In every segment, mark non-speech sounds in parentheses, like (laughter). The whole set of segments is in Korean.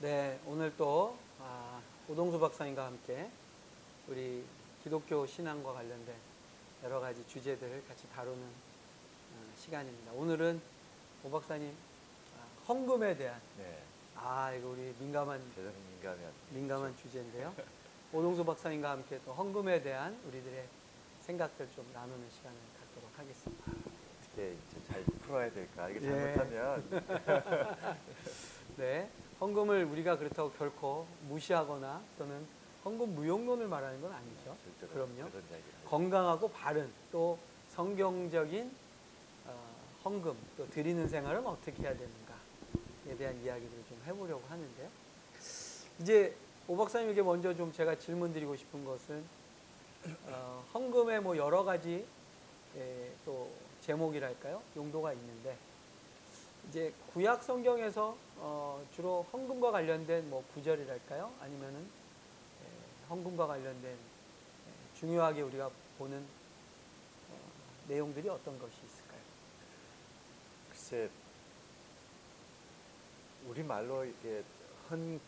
네, 오늘 또 아, 오동수 박사님과 함께 우리 기독교 신앙과 관련된 여러 가지 주제들을 같이 다루는 어, 시간입니다. 오늘은 오 박사님 아, 헌금에 대한 네, 아 이거 우리 민감한 대단히 민감한 민감한 주제인데요. 오동수 박사님과 함께 또 헌금에 대한 우리들의 생각들 좀 나누는 시간을 갖도록 하겠습니다. 어떻게 이제 잘 풀어야 될까? 이게 예. 잘못하면 (laughs) 네, 헌금을 우리가 그렇다고 결코 무시하거나 또는 헌금 무용론을 말하는 건 아니죠. 절대로 그럼요. 건강하고 바른 또 성경적인 어, 헌금 또 드리는 생활은 어떻게 해야 되는가에 대한 이야기를 좀 해보려고 하는데요. 이제 오 박사님에게 먼저 좀 제가 질문드리고 싶은 것은 어, 헌금의 뭐 여러 가지 예, 또 제목이랄까요 용도가 있는데 이제 구약 성경에서 어, 주로 헌금과 관련된 뭐 구절이랄까요 아니면은 예, 헌금과 관련된 예, 중요하게 우리가 보는 어, 내용들이 어떤 것이 있을까요? 글쎄 우리 말로 이렇게 헌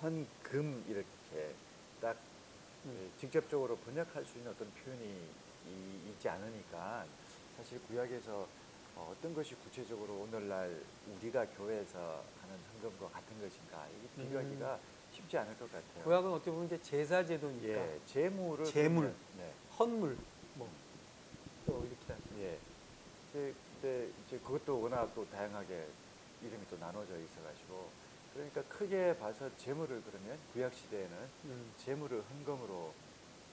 헌금 이렇게 딱 음. 직접적으로 번역할 수 있는 어떤 표현이 이- 있지 않으니까 사실 구약에서 어, 어떤 것이 구체적으로 오늘날 우리가 교회에서 하는 헌금과 같은 것인가 이게 비교하기가 쉽지 않을 것 같아요. 음. 구약은 어떻게 보면 이제 제사 제도니까 예, 재물을 재물. 네. 헌물 뭐또 이렇게 하죠. 예. 근데, 근데 이제 그것도 워낙 또 다양하게 이름이 또 나눠져 있어가지고 그러니까 크게 봐서 재물을 그러면 구약 시대에는 음. 재물을 헌금으로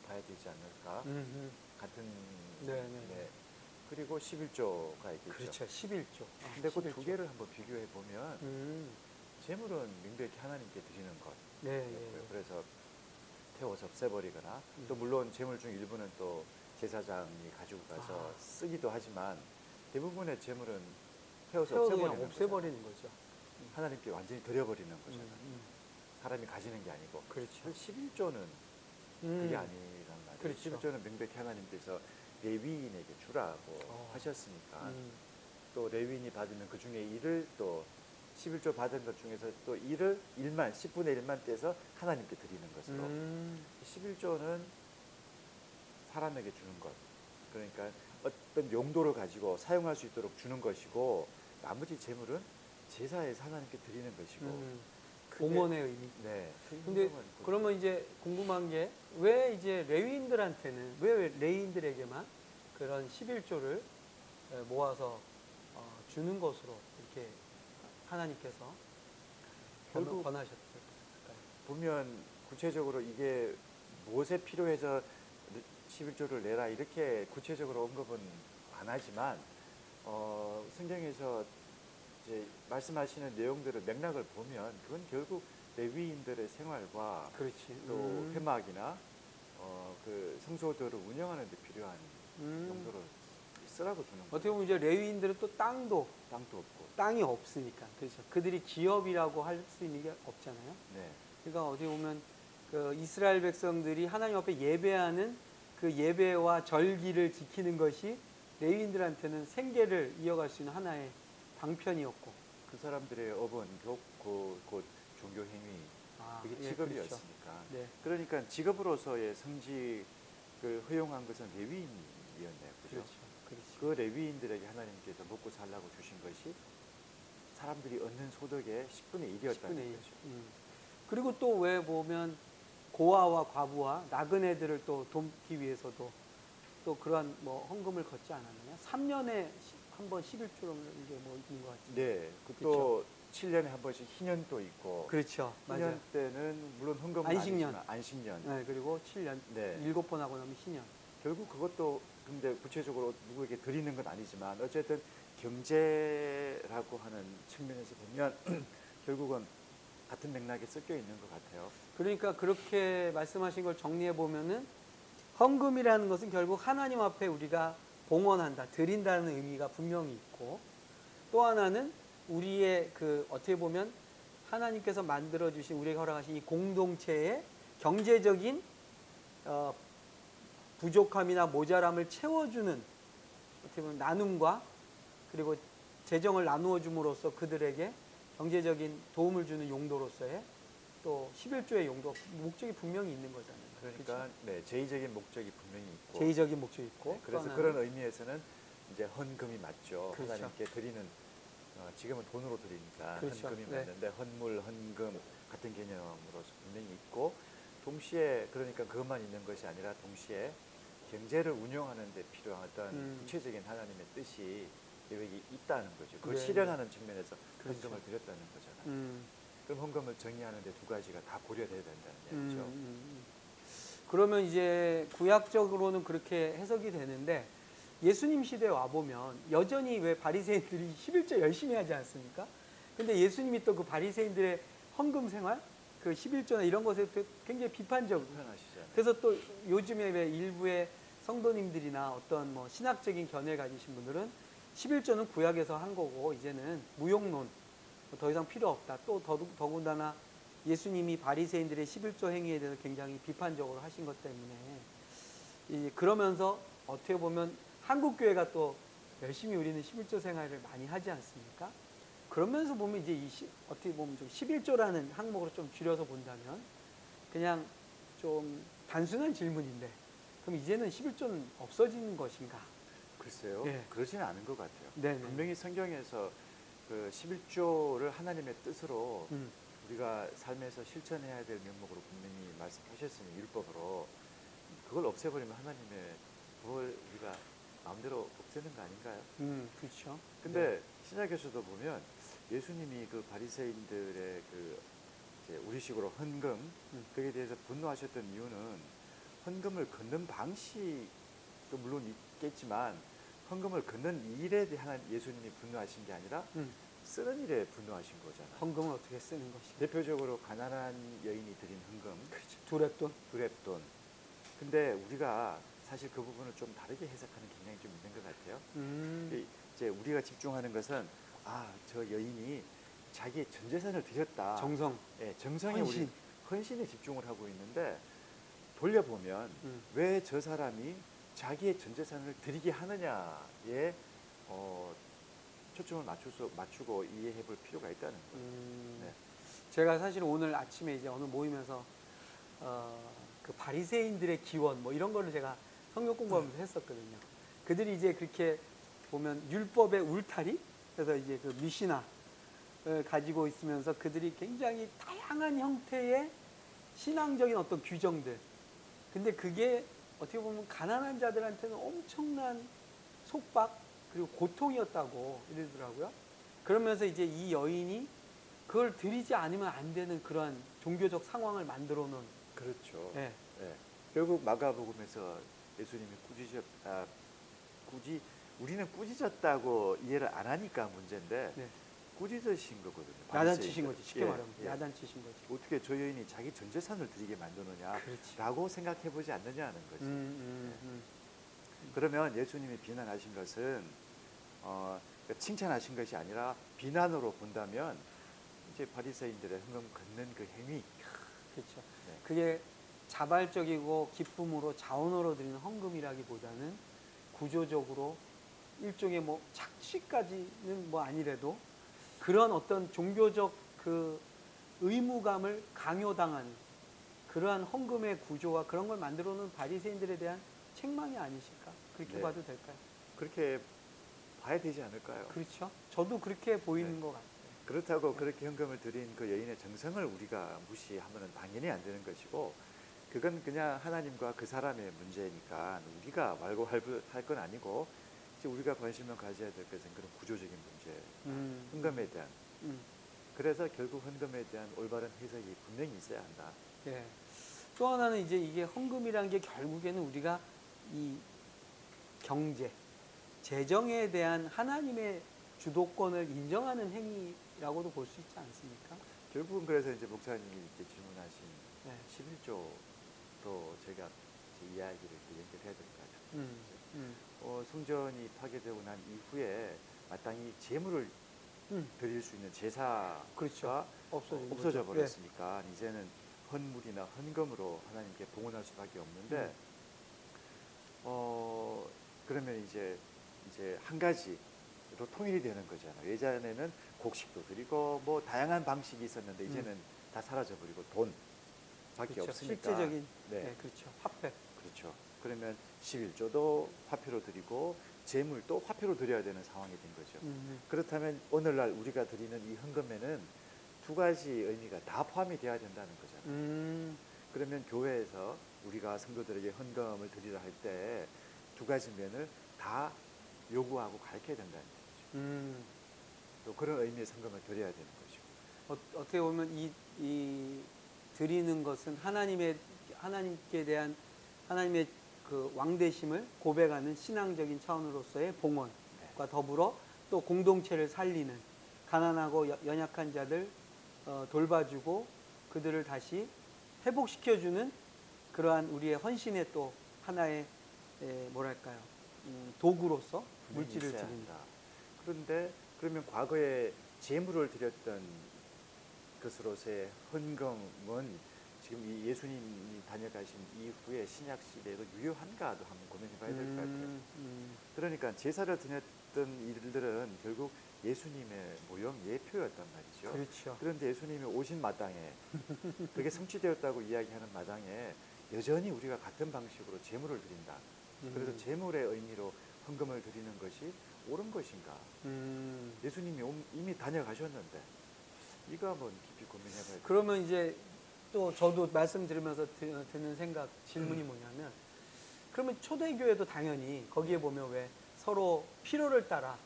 봐야 되지 않을까 음, 음. 같은 네, 네, 네. 그리고 11조가 있겠죠. 그렇죠. 11조. 아, 근데 그두 11조. 개를 한번 비교해 보면 음. 재물은 명백히 하나님께 드리는 것. 네. 예. 그래서 태워서 없애버리거나 음. 또 물론 재물 중 일부는 또 제사장이 가지고 가서 아. 쓰기도 하지만 대부분의 재물은 태워서 없애버리는. 없애버리는 거죠. 하나님께 완전히 드려버리는 음, 거잖아요. 음. 사람이 가지는 게 아니고 그렇죠. 11조는 음. 그게 아니란 말이에요. 그렇죠. 11조는 명백히 하나님께서 레위인에게 주라고 어. 하셨으니까 음. 또 레위인이 받으면 그 중에 일을 또 11조 받은 것 중에서 또 일을 1만 10분의 1만 떼서 하나님께 드리는 것으로 음. 11조는 사람에게 주는 것. 그러니까 어떤 용도를 가지고 사용할 수 있도록 주는 것이고 나머지 재물은 제사에서 하나님께 드리는 것이고 음. 크게- 공헌의 의미. 네. 근데 큰 의미가 그러면 이제 궁금한 게 왜 이제 레위인들한테는 왜 레위인들에게만 그런 11조를 모아서 어, 주는 것으로 이렇게 하나님께서 결국- 권하셨을까요? 보면 구체적으로 이게 무엇에 필요해서 11조를 내라 이렇게 구체적으로 언급은 안 하지만 어, 성경에서 이제 말씀하시는 내용들을 맥락을 보면 그건 결국 레위인들의 생활과 그렇지. 또 음. 회막이나 어, 그 성소들을 운영하는 데 필요한 음. 용도를 쓰라고 어떻게 거예요. 보면 이제 레위인들은 또 땅도 땅도 없고. 땅이 없으니까 그렇죠. 그들이 기업이라고 할 수 있는 게 없잖아요. 네. 그러니까 어떻게 보면 그 이스라엘 백성들이 하나님 앞에 예배하는 그 예배와 절기를 지키는 것이 레위인들한테는 생계를 이어갈 수 있는 하나의 방편이었고 그 사람들의 업은 곧, 곧, 곧 종교 행위 아, 그게 예, 직업이었으니까. 그렇죠. 네. 그러니까 직업으로서의 성직을 허용한 것은 레위인이었네요. 그죠? 그렇죠. 그렇죠. 그 레위인들에게 하나님께서 먹고 살라고 주신 것이 사람들이 얻는 소득의 10분의 1이었다는 10분의 1. 거죠. 음. 그리고 또 왜 보면 고아와 과부와 나그네들을 또 돕기 위해서도 또 그러한 뭐 헌금을 걷지 않았느냐? 3년에 한 번 11조를 이게 뭐 있는 것 같은데. 네. 또 7년에 한 번씩 희년도 있고 그렇죠. 맞아요. 희년 때는 물론 헌금은 안식년. 아니지만 안식년. 네, 그리고 7년, 네. 일곱 번 하고 나면 신년. 결국 그것도 근데 구체적으로 누구에게 드리는 건 아니지만 어쨌든 경제라고 하는 측면에서 보면 (clears throat) 결국은 같은 맥락에 섞여 있는 것 같아요. 그러니까 그렇게 말씀하신 걸 정리해 보면은 헌금이라는 것은 결국 하나님 앞에 우리가 봉헌한다, 드린다는 의미가 분명히 있고 또 하나는 우리의 그 어떻게 보면 하나님께서 만들어 주신 우리에게 허락하신 이 공동체의 경제적인 어, 부족함이나 모자람을 채워주는 어떻게 보면 나눔과 그리고 재정을 나누어 줌으로써 그들에게 경제적인 도움을 주는 용도로서의 또 11조의 용도 목적이 분명히 있는 거잖아요. 그러니까 네, 제의적인 목적이 분명히 있고 그렇죠? 제의적인 목적이 있고 네, 또 그래서 그런 의미에서는 이제 헌금이 맞죠. 그렇죠. 하나님께 드리는 어, 지금은 돈으로 드리니까 그렇죠. 헌금이 네. 맞는데 헌물, 헌금 같은 개념으로서 분명히 있고 동시에 그러니까 그것만 있는 것이 아니라 동시에 경제를 운영하는 데 필요한 어떤 음. 구체적인 하나님의 뜻이 계획이 있다는 거죠. 그걸 네. 실현하는 측면에서 그렇죠. 헌금을 드렸다는 거잖아요. 음, 그럼 헌금을 정의하는 데 두 가지가 다 고려돼야 된다는 음, 얘기죠. 음, 음. 그러면 이제 구약적으로는 그렇게 해석이 되는데 예수님 시대에 와 보면 여전히 왜 바리새인들이 (laughs) 11조 열심히 하지 않습니까? 근데 예수님이 또 그 바리새인들의 헌금 생활, 그 11조나 이런 것에 되- 굉장히 비판적. 불편하시잖아요. 그래서 또 요즘에 왜 일부의 성도님들이나 어떤 뭐 신학적인 견해를 가지신 분들은 11조는 구약에서 한 거고 이제는 무용론 뭐더 이상 필요 없다. 또 더, 더군다나 예수님이 바리새인들의 11조 행위에 대해서 굉장히 비판적으로 하신 것 때문에 이 그러면서 어떻게 보면 한국 교회가 또 열심히 우리는 11조 생활을 많이 하지 않습니까? 그러면서 보면 이제 이 시, 어떻게 보면 좀 11조라는 항목으로 좀 줄여서 본다면 그냥 좀 단순한 질문인데 그럼 이제는 11조는 없어지는 것인가? 글쎄요. 예. 그러지는 않은 것 같아요. 네네. 분명히 성경에서 그 11조를 하나님의 뜻으로 음, 우리가 삶에서 실천해야 될 명목으로 분명히 말씀하셨으니 율법으로 그걸 없애버리면 하나님의 뭘 우리가 마음대로 없애는 거 아닌가요? 음, 그렇죠. 근데 신약에서도 보면 예수님이 그 바리새인들의 그 우리식으로 헌금 음. 거기에 대해서 분노하셨던 이유는 헌금을 걷는 방식도 물론 있겠지만 헌금을 걷는 일에 대한 예수님이 분노하신 게 아니라 음, 쓰는 일에 분노하신 거잖아요. 헌금을 어떻게 쓰는 것인가? 대표적으로 가난한 여인이 드린 헌금 그렇죠. 두랩돈. 두랩돈. 근데 우리가 사실 그 부분을 좀 다르게 해석하는 경향이 좀 있는 것 같아요. 음, 이- 이제 우리가 집중하는 것은 아 저 여인이 자기의 전 재산을 드렸다. 정성. 예, 정성에 헌신. 우리 헌신에 집중을 하고 있는데 돌려보면 음, 왜 저 사람이 자기의 전 재산을 드리게 하느냐에 어, 초점을 맞춰서 맞추고 이해해 볼 필요가 있다는 거예요. 음, 네. 제가 사실 오늘 아침에 이제 어느 모임에서 어, 그 바리새인들의 기원 뭐 이런 거를 제가 성경 공부하면서 했었거든요. 그들이 이제 그렇게 보면 율법의 울타리 그래서 이제 그 미시나를 가지고 있으면서 그들이 굉장히 다양한 형태의 신앙적인 어떤 규정들. 근데 그게 어떻게 보면 가난한 자들한테는 엄청난 속박 그리고 고통이었다고 이러더라고요. 그러면서 이제 이 여인이 그걸 드리지 않으면 안 되는 그러한 종교적 상황을 만들어 놓은 그렇죠. 예. 예. 결국 마가복음에서 예수님이 꾸짖었 아, 굳이 우리는 꾸짖었다고 이해를 안 하니까 문제인데 네. 꾸짖으신 거거든요. 야단치신. 거지 쉽게 예, 말하면 예. 야단치신 거지 어떻게 저 여인이 자기 전 재산을 드리게 만드느냐라고 생각해 보지 않느냐는 거지. 음, 음, 음. 그러면 예수님이 비난하신 것은 어, 그러니까 칭찬하신 것이 아니라 비난으로 본다면 이제 바리새인들의 흥금 걷는 그 행위 그렇죠 네. 그게 자발적이고 기쁨으로 자원으로 드리는 헌금이라기보다는 구조적으로 일종의 뭐 착취까지는 뭐 아니래도 그런 어떤 종교적 그 의무감을 강요당한 그러한 헌금의 구조와 그런 걸 만들어 놓은 바리새인들에 대한 책망이 아니실까 그렇게 네. 봐도 될까요? 그렇게 봐야 되지 않을까요? 그렇죠. 저도 그렇게 보이는 네. 것 같아요. 그렇다고 그렇게 헌금을 드린 그 여인의 정성을 우리가 무시하면 당연히 안 되는 것이고 그건 그냥 하나님과 그 사람의 문제니까 우리가 말고 할 건 아니고 우리가 관심을 가져야 될 것은 그런 구조적인 문제 음, 헌금에 대한 음, 그래서 결국 헌금에 대한 올바른 해석이 분명히 있어야 한다. 예. 또 하나는 이제 이게 헌금이라는 게 결국에는 우리가 이 경제, 재정에 대한 하나님의 주도권을 인정하는 행위라고도 볼 수 있지 않습니까? 결국은 그래서 이제 목사님이 이제 질문하신 네. 11조로 제가 이제 이야기를 이렇게 연결해야 될 것 같아요. 음, 음, 어, 성전이 파괴되고 난 이후에 마땅히 재물을 음. 드릴 수 있는 제사가 그렇죠. 없어져 네. 버렸으니까 이제는 헌물이나 헌금으로 하나님께 봉헌할 수밖에 없는데 음. 어 그러면 이제 이제 한 가지로 통일이 되는 거잖아요. 예전에는 곡식도 드리고 뭐 다양한 방식이 있었는데 이제는 다 사라져 버리고 돈밖에 그렇죠. 없으니까. 실제적인 네. 네, 그렇죠. 화폐. 그렇죠. 그러면 11조도 화폐로 드리고 재물도 화폐로 드려야 되는 상황이 된 거죠. 음, 그렇다면 오늘날 우리가 드리는 이 헌금에는 두 가지 의미가 다 포함이 돼야 된다는 거잖아요. 음, 그러면 교회에서 우리가 성도들에게 헌금을 드리라 할 때 두 가지 면을 다 요구하고 가르쳐야 된다는 거죠. 음. 또 그런 의미의 헌금을 드려야 되는 거죠. 어, 어떻게 보면 이, 이 드리는 것은 하나님의 하나님께 대한 하나님의 그 왕대심을 고백하는 신앙적인 차원으로서의 봉헌과 더불어 또 공동체를 살리는 가난하고 여- 연약한 자들 어, 돌봐주고 그들을 다시 회복시켜주는 그러한 우리의 헌신의 또 하나의 에, 뭐랄까요 음, 도구로서 물질을 있어야 드린다. 한다. 그런데 그러면 과거에 재물을 드렸던 것으로서의 헌금은 지금 이 예수님이 다녀가신 이후에 신약 시대에도 유효한가도 한번 고민해봐야 될 것 같아요. 음, 음, 그러니까 제사를 드렸던 일들은 결국 예수님의 모형 예표였단 말이죠. 그렇죠. 그런데 예수님이 오신 마당에 그게 성취되었다고 이야기하는 마당에 여전히 우리가 같은 방식으로 재물을 드린다. 그래서 음. 재물의 의미로 헌금을 드리는 것이 옳은 것인가? 음. 예수님이 옴- 이미 다녀가셨는데 이거 한번 깊이 고민해봐야 돼요. 그러면 이제 또 저도 말씀 들으면서 드- 드는 생각 음. 질문이 뭐냐면 그러면 초대교회도 당연히 거기에 보면 왜 서로 필요를 따라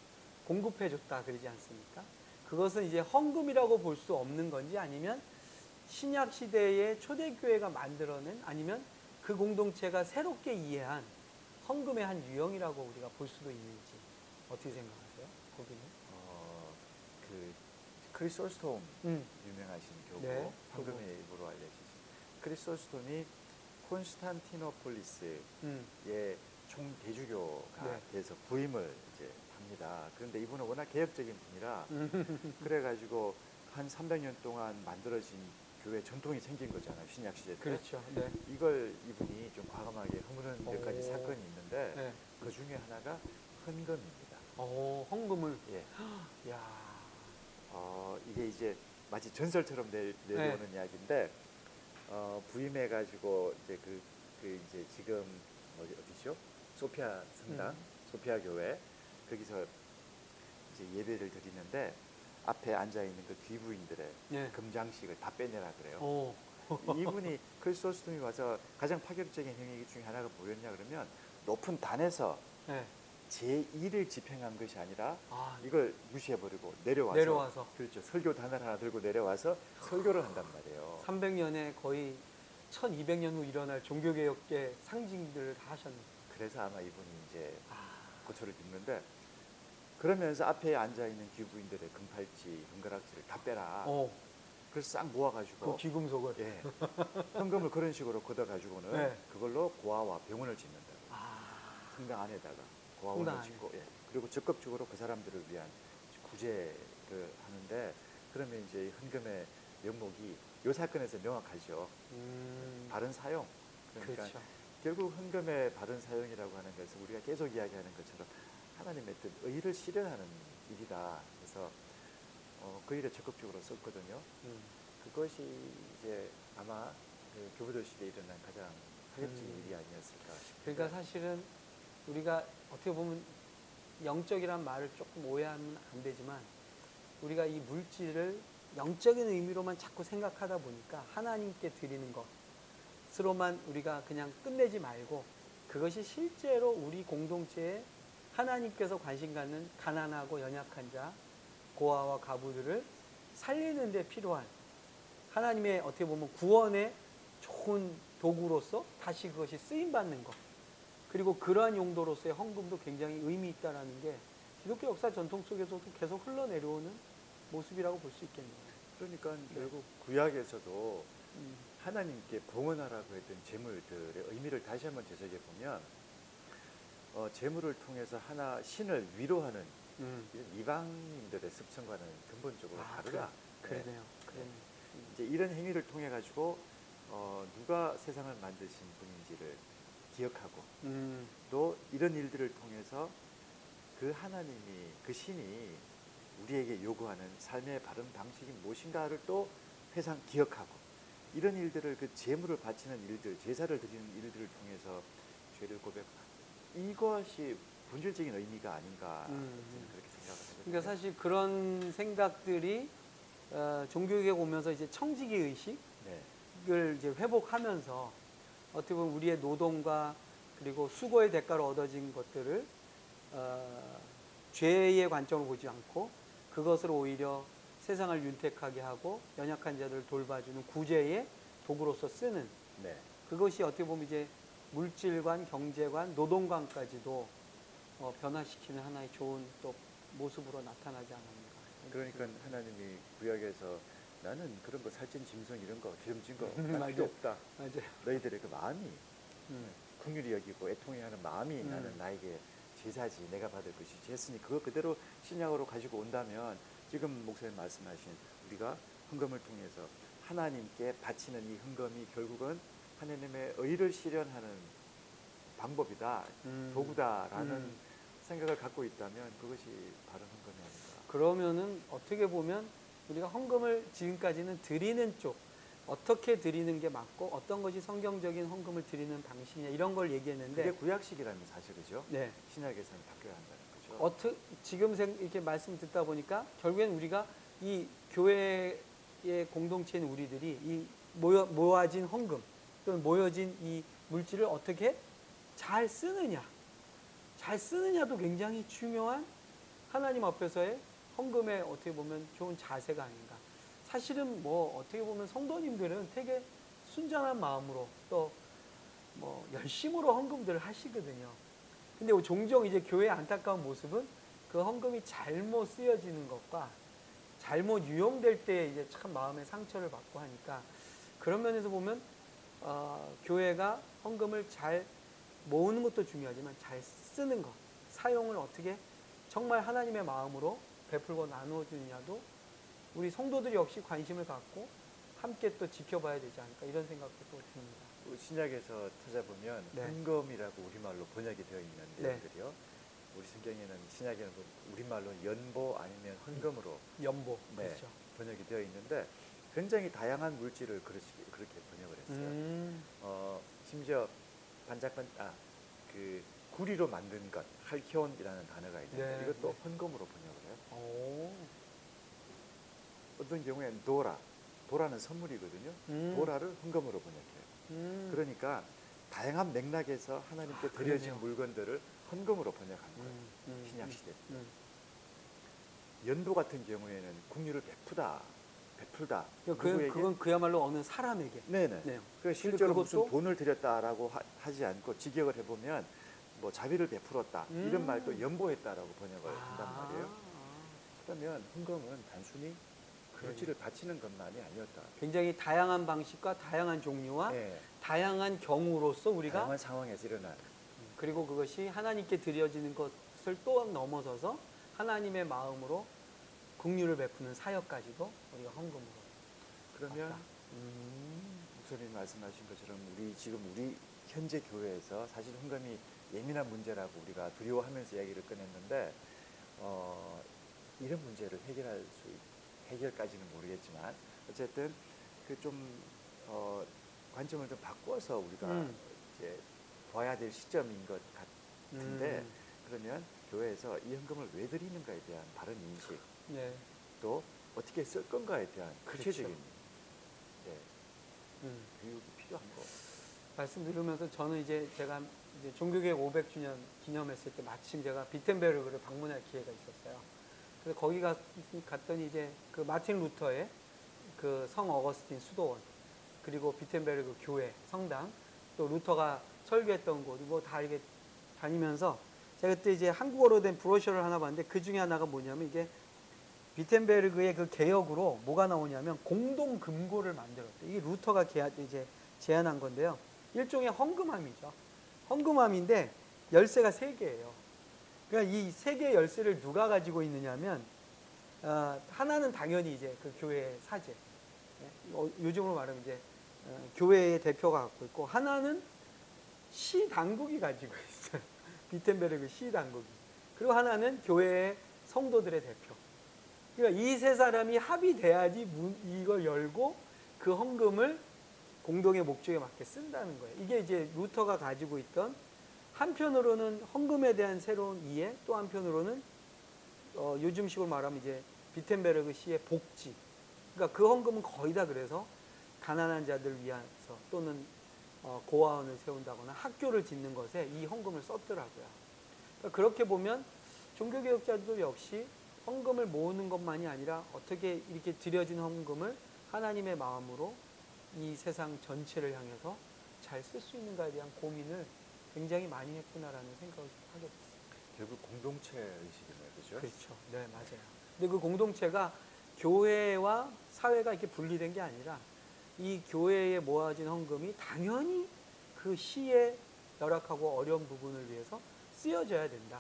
공급해 줬다 그러지 않습니까? 그것은 이제 헌금이라고 볼 수 없는 건지 아니면 신약 시대의 초대교회가 만들어낸 아니면 그 공동체가 새롭게 이해한 헌금의 한 유형이라고 우리가 볼 수도 있는지 어떻게 생각하세요? 거기는? 어, 그 크리소스톰 음. 유명하신 교부 네, 황금의 교부. 일부로 알려지신 크리소스톰이 콘스탄티노폴리스의 음. 총 대주교가 네. 돼서 부임을 이제 합니다. 그런데 이분은 워낙 개혁적인 분이라 음. 그래가지고 한 300년 동안 만들어진 교회 전통이 생긴 거잖아요. 신약 시대 때. 그렇죠. 네. 이걸 이분이 좀 과감하게 허무는 몇 가지 오. 사건이 있는데 네. 그 중에 하나가 헌금입니다. 어, 헌금을. 예. (gasps) 야. 어, 이게 이제 마치 전설처럼 내, 내려오는 네. 이야기인데 어, 부임해 가지고 이제 그, 그 이제 지금 어디 어디죠? 소피아 성당, 음. 소피아 교회 거기서 이제 예배를 드리는데 앞에 앉아 있는 그 귀부인들의 네. 금장식을 다 빼내라 그래요. 어. 이분이 (laughs) 크리스토스톰이 와서 가장 파격적인 행위 중에 하나가 뭐였냐 그러면 높은 단에서 네. 제 일을 집행한 것이 아니라 아, 이걸 무시해버리고 내려와서 내려와서 그렇죠 설교 단을 하나 들고 내려와서 설교를 한단 말이에요. 300년에 거의 1200년 후 일어날 종교개혁의 상징들을 다 하셨네. 그래서 아마 이분이 이제 아, 고초를 빚는데 그러면서 앞에 앉아 있는 귀부인들의 금팔찌, 금가락지를 다 빼라. 어, 그래서 싹 그 모아가지고 귀금속을. 예 헌금을 그런 식으로 걷어가지고는 네. 그걸로 고아와 병원을 짓는다. 아, 성당 안에다가 고아원을 안에. 짓고 예. 그리고 적극적으로 그 사람들을 위한 구제를 하는데 그러면 이제 헌금의 명목이 이 사건에서 명확하죠. 음, 바른 사용. 그러니까 그렇죠. 결국 헌금의 바른 사용이라고 하는 것은 우리가 계속 이야기하는 것처럼 하나님의 뜻, 의를 실현하는 일이다. 그래서 어, 그 일에 적극적으로 썼거든요. 음, 그것이 이제 아마 그 교부들 시대에 일어난 가장 파격적인 음. 일이 아니었을까 싶습니다. 그러니까 사실은 우리가 어떻게 보면 영적이란 말을 조금 오해하면 안 되지만 우리가 이 물질을 영적인 의미로만 자꾸 생각하다 보니까 하나님께 드리는 것으로만 우리가 그냥 끝내지 말고 그것이 실제로 우리 공동체에 하나님께서 관심 갖는 가난하고 연약한 자, 고아와 가부들을 살리는 데 필요한 하나님의 어떻게 보면 구원의 좋은 도구로서 다시 그것이 쓰임 받는 것. 그리고 그러한 용도로서의 헌금도 굉장히 의미 있다라는 게 기독교 역사 전통 속에서도 계속 흘러내려오는 모습이라고 볼 수 있겠네요. 그러니까 결국 구약에서도 음, 하나님께 봉헌하라고 했던 제물들의 의미를 다시 한번 되새겨 보면 어, 제물을 통해서 하나 신을 위로하는 음. 이방인들의 습성과는 근본적으로 아, 다르다. 그래, 그러네요. 그러네요. 이제 이런 행위를 통해 가지고 어, 누가 세상을 만드신 분인지를 기억하고 음, 또 이런 일들을 통해서 그 하나님이 그 신이 우리에게 요구하는 삶의 바른 방식이 무엇인가를 또 회상 기억하고 이런 일들을 그 제물을 바치는 일들, 제사를 드리는 일들을 통해서 죄를 고백하고 이것이 본질적인 의미가 아닌가 음, 저는 음. 그렇게 생각을 하거든요. 그러니까 사실 그런 생각들이 어, 종교에 오면서 이제 청지기 의식을 네. 이제 회복하면서 어떻게 보면 우리의 노동과 그리고 수고의 대가로 얻어진 것들을 어, 죄의 관점으로 보지 않고 그것을 오히려 세상을 윤택하게 하고 연약한 자들을 돌봐주는 구제의 도구로서 쓰는 네. 그것이 어떻게 보면 이제 물질관, 경제관, 노동관까지도 어, 변화시키는 하나의 좋은 또 모습으로 나타나지 않았는가. 그러니까 하나님이 구약에서 나는 그런 거 살찐 짐승 이런 거 기름진 거. (laughs) 필요 없다. 맞아요. 너희들의 그 마음이 음. 긍휼히 여기고 애통해 하는 마음이 음. 나는 나에게 제사지 내가 받을 것이지 했으니 그거 그대로 신약으로 가지고 온다면 지금 목사님 말씀하신 우리가 헌금을 통해서 하나님께 바치는 이 헌금이 결국은 하나님의 의를 실현하는 방법이다 음. 도구다라는 음. 생각을 갖고 있다면 그것이 바른 헌금이 아닌가. 그러면은 어떻게 보면 우리가 헌금을 지금까지는 드리는 쪽 어떻게 드리는 게 맞고 어떤 것이 성경적인 헌금을 드리는 방식이냐 이런 걸 그게 얘기했는데 구약식이라면 사실 그죠? 네. 신약에서는 바뀌어야 한다는 거죠. 어떻 지금 생- 이렇게 말씀 듣다 보니까 결국엔 우리가 이 교회의 공동체인 우리들이 이 모여 모아진 헌금 또는 모여진 이 물질을 어떻게 잘 쓰느냐 잘 쓰느냐도 굉장히 중요한 하나님 앞에서의 헌금의 어떻게 보면 좋은 자세가 아닌가 사실은 뭐 어떻게 보면 성도님들은 되게 순전한 마음으로 또 뭐 열심으로 헌금들을 하시거든요. 근데 종종 이제 교회의 안타까운 모습은 그 헌금이 잘못 쓰여지는 것과 잘못 유용될 때 이제 참 마음의 상처를 받고 하니까 그런 면에서 보면 어, 교회가 헌금을 잘 모으는 것도 중요하지만 잘 쓰는 것, 사용을 어떻게 정말 하나님의 마음으로 베풀고 나누어 주느냐도 우리 성도들이 역시 관심을 갖고 함께 또 지켜봐야 되지 않을까 이런 생각도 또 듭니다. 그 신약에서 찾아보면 네. 헌금이라고 우리말로 번역이 되어 있는 네. 내용들이요. 우리 성경에는 신약에는 그 우리말로 연보 아니면 헌금으로 연보 네, 그렇죠. 번역이 되어 있는데 굉장히 다양한 물질을 그렇게, 했어요. 음, 어, 심지어 반짝반 아그 구리로 만든 것 할키온이라는 단어가 있는데 네, 이것도 네. 헌금으로 번역을 해요. 오, 어떤 경우에는 도라 도라는 선물이거든요. 음, 도라를 헌금으로 번역해요. 음, 그러니까 다양한 맥락에서 하나님께 아, 드려진. 물건들을 헌금으로 번역한 거예요. 음, 음, 신약 음, 시대. 음. 연도 같은 경우에는 국류를 베푸다, 베풀다. 그, 그건 그야말로 어느 사람에게. 네네. 네. 그 실제로 그것도- 무슨 돈을 드렸다라고 하, 지 않고 직역을 해보면 뭐 자비를 베풀었다 음. 이런 말도 연보했다라고 번역을 아, 한단 말이에요. 그러면 헌금은 단순히. 물질을 바치는 것만이 아니었다. 굉장히 다양한 방식과 다양한 종류와 네. 다양한 경우로서 우리가 다양한 상황에서 일어난 그리고 그것이 하나님께 드려지는 것을 또 넘어서서 하나님의 마음으로 국류를 베푸는 사역까지도 우리가 헌금으로. 그러면. 음, 목사님 말씀하신 것처럼 우리 지금 우리 현재 교회에서 사실 헌금이 예민한 문제라고 우리가 두려워하면서 이야기를 꺼냈는데 어, 이런 문제를 해결할 수 있- 해결까지는 모르겠지만 어쨌든 그좀 어, 관점을 좀 바꿔서 우리가 음. 이제 봐야 될 시점인 것 같은데 음, 그러면 교회에서 이 헌금을 왜 드리는가에 대한 바른 인식 네. 또 어떻게 쓸 건가에 대한 그렇죠. 구체적인 예, 음. 교육이 필요한 거. 말씀 들으면서 저는 이제 제가 이제 종교개혁 500주년 기념했을 때 마침 제가 비텐베르그를 방문할 기회가 있었어요. 그래서 거기 갔, 갔더니 이제 그 마틴 루터의 그 성 어거스틴 수도원 그리고 비텐베르그 교회 성당 또 루터가 설교했던 곳 뭐 다 이렇게 다니면서 제가 그때 이제 한국어로 된 브로셔를 하나 봤는데 그 중에 하나가 뭐냐면 이게 비텐베르그의 그 개혁으로 뭐가 나오냐면 공동 금고를 만들었대. 이게 루터가 개, 이제 제안한 건데요. 일종의 헌금함이죠. 헌금함인데 열쇠가 세 개예요. 그러니까 이 세 개의 열쇠를 누가 가지고 있느냐면 어, 하나는 당연히 이제 그 교회의 사제. 예? 어, 요즘으로 말하면 이제 어, 교회의 대표가 갖고 있고 하나는 시 당국이 가지고 (laughs) 있어요. 비텐베르그 시 당국이. 그리고 하나는 교회의 성도들의 대표. 그러니까 이 세 사람이 합의돼야지 문, 이걸 열고 그 헌금을 공동의 목적에 맞게 쓴다는 거예요. 이게 이제 루터가 가지고 있던 한편으로는 헌금에 대한 새로운 이해, 또 한편으로는 어, 요즘식으로 말하면 이제 비텐베르그 시의 복지. 그러니까 그 헌금은 거의 다 그래서 가난한 자들 위해서 또는 어, 고아원을 세운다거나 학교를 짓는 것에 이 헌금을 썼더라고요. 그러니까 그렇게 보면 종교개혁자들도 역시 헌금을 모으는 것만이 아니라 어떻게 이렇게 드려진 헌금을 하나님의 마음으로 이 세상 전체를 향해서 잘 쓸 수 있는가에 대한 고민을 굉장히 많이 했구나라는 생각을 하게 됐어요. 결국 공동체 의식이네요, 그죠? 그렇죠. 네, 맞아요. 근데 그 공동체가 교회와 사회가 이렇게 분리된 게 아니라 이 교회에 모아진 헌금이 당연히 그 시의 열악하고 어려운 부분을 위해서 쓰여져야 된다.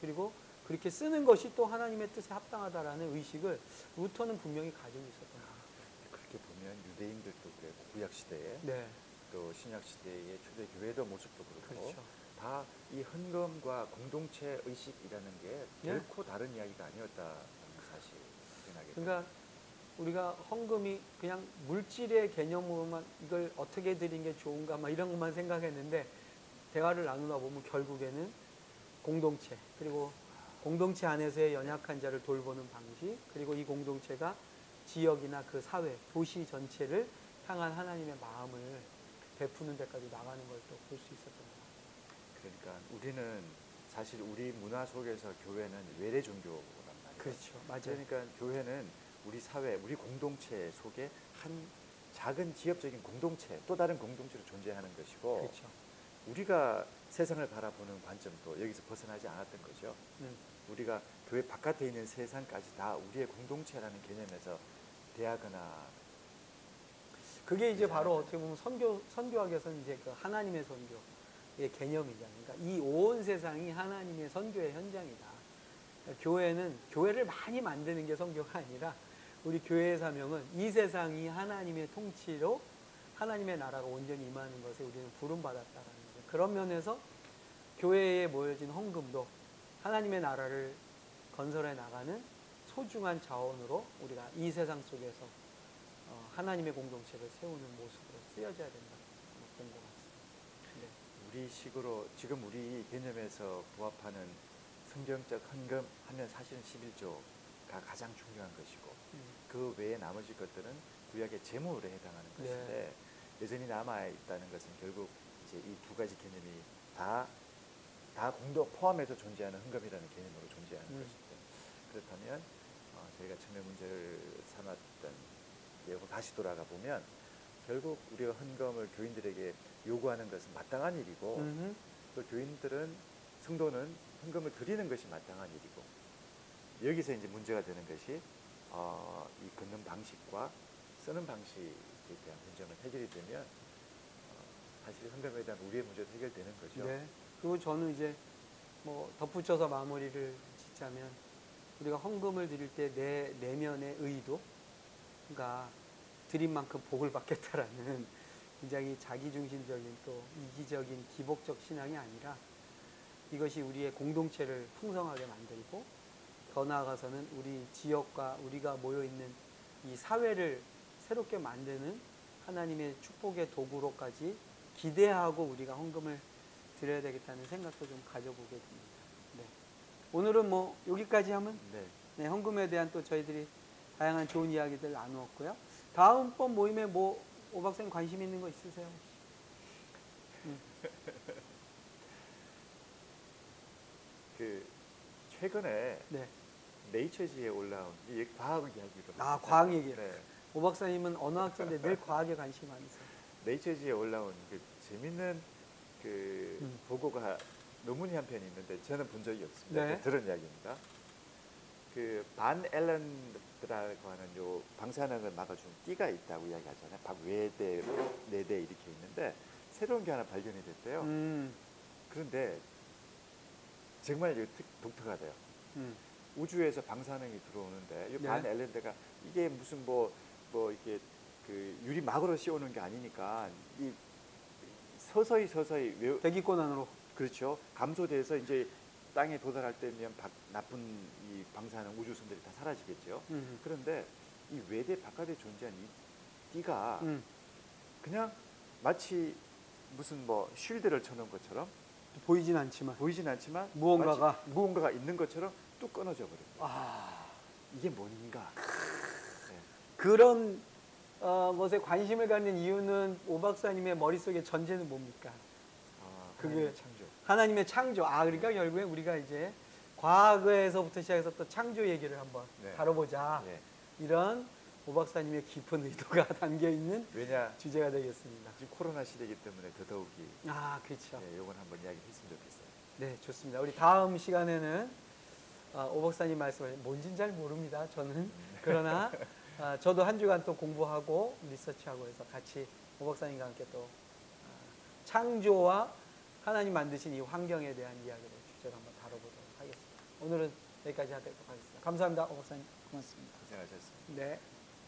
그리고 그렇게 쓰는 것이 또 하나님의 뜻에 합당하다라는 의식을 루터는 분명히 가지고 있었던 거예요. 그렇게 보면 유대인들도 그랬고 구약 시대에 네, 또 신약 시대의 초대 교회도 모습도 그렇고 그렇죠. 다 이 헌금과 공동체 의식이라는 게 네. 결코 다른 이야기가 아니었다는 사실 생각이 그러니까 우리가 헌금이 그냥 물질의 개념으로만 이걸 어떻게 드린 게 좋은가 막 이런 것만 생각했는데 대화를 나누다 보면 결국에는 공동체 그리고 공동체 안에서의 연약한 자를 돌보는 방식 그리고 이 공동체가 지역이나 그 사회 도시 전체를 향한 하나님의 마음을 베푸는 데까지 나가는 걸 또 볼 수 있었던 것 같아요. 그러니까 우리는 사실 우리 문화 속에서 교회는 외래 종교란 말이에요. 그렇죠, 맞아요. 그러니까 교회는 우리 사회, 우리 공동체 속에 한 작은 지역적인 공동체, 또 다른 공동체로 존재하는 것이고 그렇죠. 우리가 세상을 바라보는 관점도 여기서 벗어나지 않았던 거죠. 음. 우리가 교회 바깥에 있는 세상까지 다 우리의 공동체라는 개념에서 대하거나 그게 이제 바로 어떻게 보면 선교 선교학에서는 이제 그 하나님의 선교의 개념이잖아요. 그러니까 이 온 세상이 하나님의 선교의 현장이다. 그러니까 교회는 교회를 많이 만드는 게 선교가 아니라 우리 교회의 사명은 이 세상이 하나님의 통치로 하나님의 나라가 온전히 임하는 것에 우리는 부름 받았다라는 거죠. 그런 면에서 교회에 모여진 헌금도 하나님의 나라를 건설해 나가는 소중한 자원으로 우리가 이 세상 속에서 어, 하나님의 공동체를 세우는 모습으로 쓰여져야 된다. 본것 같습니다. 네. 우리 식으로 지금 우리 개념에서 부합하는 성경적 헌금 하면 사실은 11조가 가장 중요한 것이고 음. 그 외에 나머지 것들은 구약의 제물에 해당하는 네. 것인데 여전히 남아 있다는 것은 결국 이제 이 두 가지 개념이 다 다 공동 포함해서 존재하는 헌금이라는 개념으로 존재하는 음. 것인데 그렇다면 어, 저희가 처음에 문제를 삼았던 내용을 다시 돌아가 보면 결국 우리가 헌금을 교인들에게 요구하는 것은 마땅한 일이고 음흠. 또 교인들은 성도는 헌금을 드리는 것이 마땅한 일이고 여기서 이제 문제가 되는 것이 어, 이 걷는 방식과 쓰는 방식에 대한 문제만 해결이 되면 어, 사실 헌금에 대한 우리의 문제도 해결되는 거죠. 네. 그리고 저는 이제 뭐 덧붙여서 마무리를 짓자면 우리가 헌금을 드릴 때 내 내면의 의도, 그러니까 드린 만큼 복을 받겠다라는 (laughs) 굉장히 자기중심적인 또 이기적인 기복적 신앙이 아니라 이것이 우리의 공동체를 풍성하게 만들고 더 나아가서는 우리 지역과 우리가 모여 있는 이 사회를 새롭게 만드는 하나님의 축복의 도구로까지 기대하고 우리가 헌금을 드려야 되겠다는 생각도 좀 가져보게 됩니다. 네. 오늘은 뭐 여기까지 하면 네. 네, 헌금에 대한 또 저희들이 다양한 좋은 이야기들 나누었고요. 다음번 모임에 뭐 오박사님 관심 있는 거 있으세요? (laughs) 그 최근에 네. 네이처지에 올라온 이 과학 이야기로 아, 과학 얘기요? 네. 오박사님은 언어학자인데 늘 과학에 관심이 많으세요. (laughs) 네이처지에 올라온 그 재밌는 그 음. 보고가 논문이 한 편이 있는데 저는 본 적이 없습니다. 네. 들은 이야기입니다. 그 반 앨런드라고 하는 요 방사능을 막아주는 띠가 있다고 이야기하잖아요. 박 외대, 내대 이렇게 있는데 새로운 게 하나 발견이 됐대요. 음, 그런데 정말 이거 특- 독특하대요. 음, 우주에서 방사능이 들어오는데 네. 이반 앨런드가 이게 무슨 뭐뭐 이게 그 유리막으로 씌우는 게 아니니까 이 서서히 서서히 외, 대기권 안으로. 그렇죠 감소돼서 이제 땅에 도달할 때면 바- 나쁜 이 방사능 우주선들이 다 사라지겠죠. 음. 그런데 이 외대 바깥에 존재하는 이 띠가 음. 그냥 마치 무슨 뭐 쉴드를 쳐놓은 것처럼 보이진 않지만 보이진 않지만 무언가가 무언가가 있는 것처럼 뚝 끊어져 버려요. 아 이게 뭔가? 네. 그런 어, 것에 관심을 갖는 이유는 오 박사님의 머릿속의 전제는 뭡니까? 아, 그게- 하나님의 창조. 하나님의 창조. 아, 그러니까 결국에 우리가 이제 과거에서부터 시작해서 또 창조 얘기를 한번 네. 다뤄보자. 예. 이런 오 박사님의 깊은 의도가 (laughs) 담겨 있는 왜냐 주제가 되겠습니다. 지금 코로나 시대이기 때문에 더더욱이 아, 그렇죠. 예, 요건 한번 이야기했으면 좋겠어요. 네, 좋습니다. 우리 다음 시간에는 아, 오 박사님 말씀을 뭔진 잘 모릅니다. 저는 그러나 (laughs) 아, 저도 한 주간 또 공부하고 리서치하고 해서 같이 오 박사님과 함께 또 아, 창조와 하나님 만드신 이 환경에 대한 이야기를 주제로 한번 다뤄보도록 하겠습니다. 오늘은 여기까지 하도록 하겠습니다. 감사합니다, 오 박사님. 고맙습니다. 고생하셨습니다. 네.